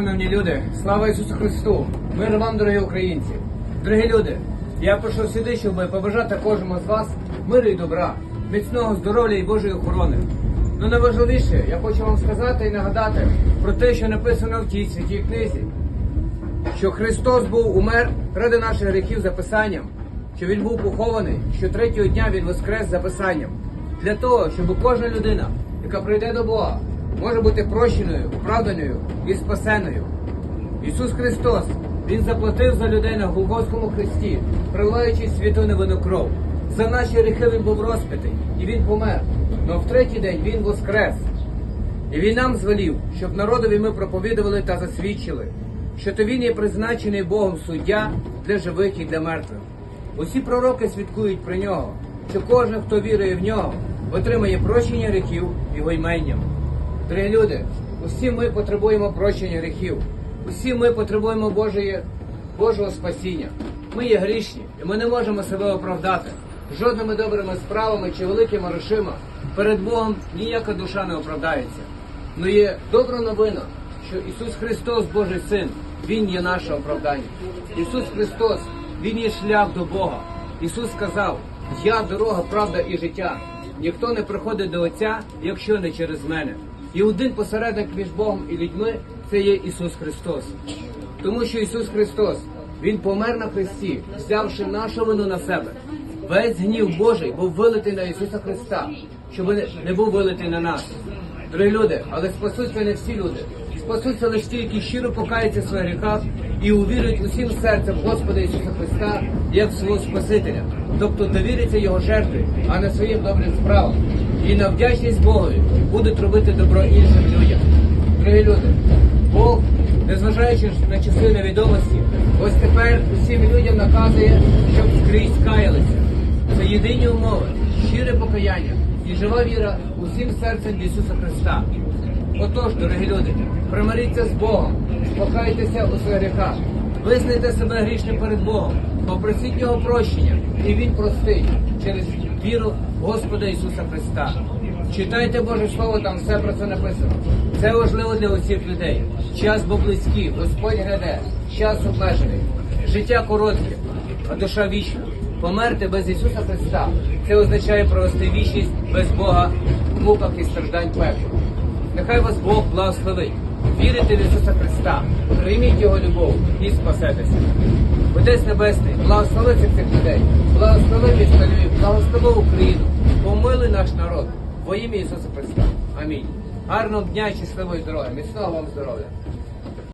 Шановні люди, слава Ісусу Христу! Мир вам, дорогі українці! Дорогі люди, я прийшов сюди, щоб побажати кожному з вас миру і добра, міцного здоров'я і Божої охорони. Ну найважливіше, я хочу вам сказати і нагадати про те, що написано в тій святій книзі, що Христос був умер ради наших гріхів за Писанням, що Він був похований, що третього дня Він воскрес за Писанням, для того, щоб кожна людина, яка прийде до Бога, може бути прощеною, оправданою і спасеною. Ісус Христос, Він заплатив за людей на Голгофському хресті, проливаючи святу невинну кров. За наші гріхи Він був розпитий, і Він помер. Но в третій день Він воскрес. І він нам звелів, щоб народові ми проповідували та засвідчили, що то він є призначений Богом суддя для живих і для мертвих. Усі пророки свідкують про нього, що кожен, хто вірує в нього, отримає прощення гріхів його іменням. Дорогі люди, усі ми потребуємо прощення гріхів, усі ми потребуємо Божої, Божого спасіння. Ми є грішні, і ми не можемо себе оправдати. Жодними добрими справами чи великими грошима перед Богом ніяка душа не оправдається. Ну є добра новина, що Ісус Христос, Божий Син, Він є наше оправдання. Ісус Христос, Він є шлях до Бога. Ісус сказав: Я дорога, правда і життя. Ніхто не приходить до Отця, якщо не через мене. І один посередник між Богом і людьми це є Ісус Христос. Тому що Ісус Христос, Він помер на хресті, взявши нашу вину на себе. Весь гнів Божий був вилитий на Ісуса Христа, щоб не був вилитий на нас. Дорогі люди, але спасуться не всі люди. Спасуться лише ті, які щиро покаються в своїх гріхах і увірять усім серцем Господа Ісуса Христа як свого Спасителя, тобто довіряться Його жертві, а не своїм добрим справам. І на вдячність Богові будуть робити добро іншим людям. Дорогі люди, Бог, незважаючи на часи невідомості, ось тепер усім людям наказує, щоб скрізь каялися. Це єдині умови, щире покаяння і жива віра усім серцем Ісуса Христа. Отож, дорогі люди, примиріться з Богом, покайтеся у своїх гріхах, визнайте себе грішним перед Богом, попросіть Його прощення, і Він простить через віру Господа Ісуса Христа. Читайте Боже Слово, там все про це написано. Це важливо для усіх людей. Час був близький, Господь гряде, час обмежений, життя коротке, а душа вічна. Померти без Ісуса Христа це означає провести вічність без Бога в муках і страждань пекла. Нехай вас Бог благословить. Вірите в Ісуса Христа, прийміть Його любов і спасетеся. Отець Небесний, благослови цих цих людей, благослови місто Львів, благослови Україну, помили наш народ во ім'я Ісуса Христа. Амінь. Гарного дня і щасливої дороги, міцного вам здоров'я.